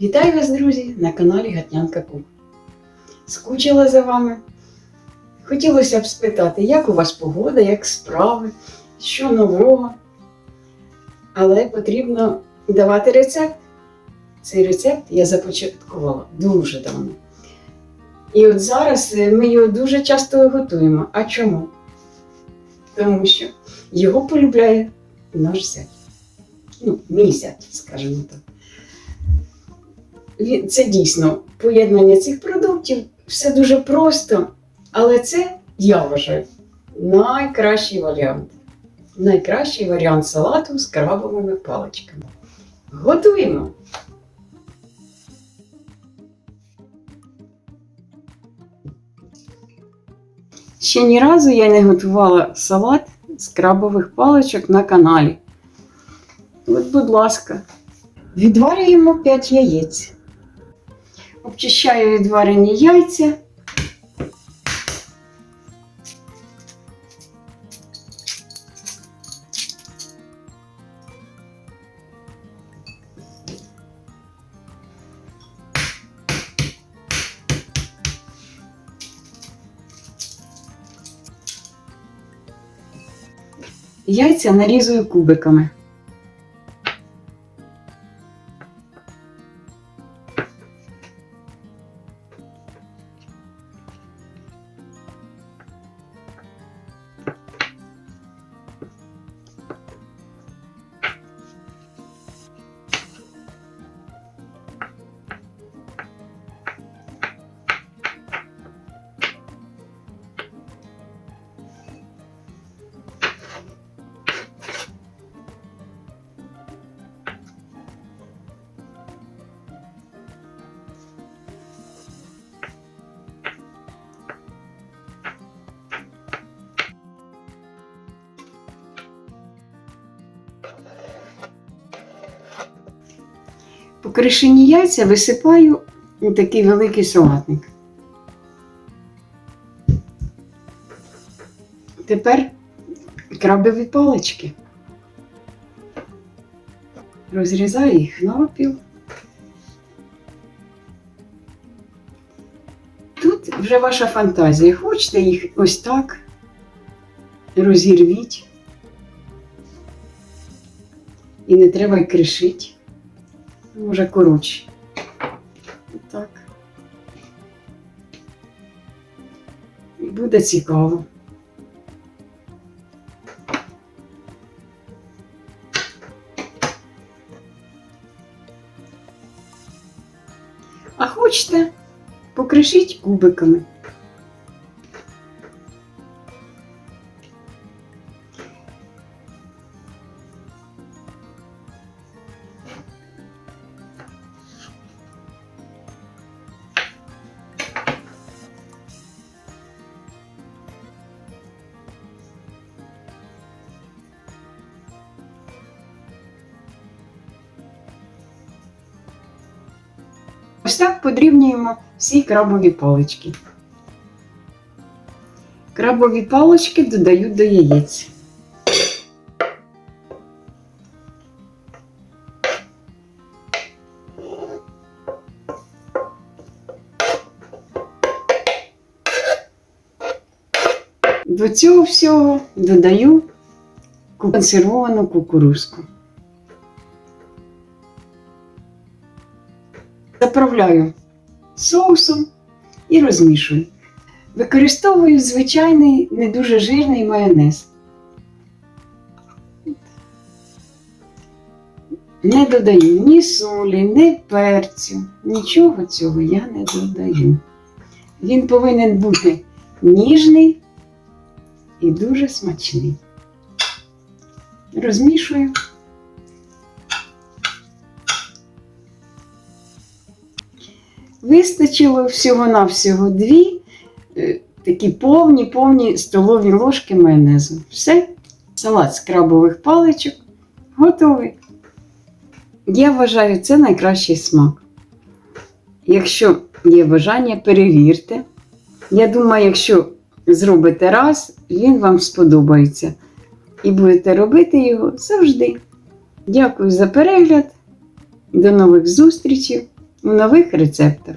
Вітаю вас, друзі, на каналі Гатнянка Куб. Скучила за вами. Хотілося б спитати, як у вас погода, як справи, що нового. Але потрібно давати рецепт. Цей рецепт я започаткувала дуже давно. І от зараз е, ми його дуже часто готуємо. А чому? Тому що його полюбляє наш зять. Ну, мій зять, скажімо так. Це дійсно поєднання цих продуктів, все дуже просто, але це, я вважаю, найкращий варіант. Найкращий варіант салату з крабовими паличками. Готуємо! Ще ні разу я не готувала салат з крабових паличок на каналі. От, будь ласка, відварюємо 5 яєць. Обчищаю відварені яйця. Яйця нарізую кубиками. Покришені яйця висипаю такий великий салатник. Тепер крабові палички. Розрізаю їх навпіл. Тут вже ваша фантазія. Хочете їх ось так розірвіть. І не треба й кришити. Може, коротше. Так. Буде цікаво. А хочете, покришіть кубиками. Ось так подрібнюємо всі крабові палички. Крабові палички додають до яєць. До цього всього додаю консервовану кукурузку. Заправляю соусом і розмішую. Використовую звичайний не дуже жирний майонез. Не додаю ні солі, ні перцю, нічого цього я не додаю. Він повинен бути ніжний і дуже смачний. Розмішую. Вистачило всього-навсього дві е, такі повні, повні столові ложки майонезу. Все, салат з крабових паличок готовий. Я вважаю, це найкращий смак. Якщо є бажання, перевірте. Я думаю, якщо зробите раз, він вам сподобається. І будете робити його завжди. Дякую за перегляд. До нових зустрічей! У нових рецептах.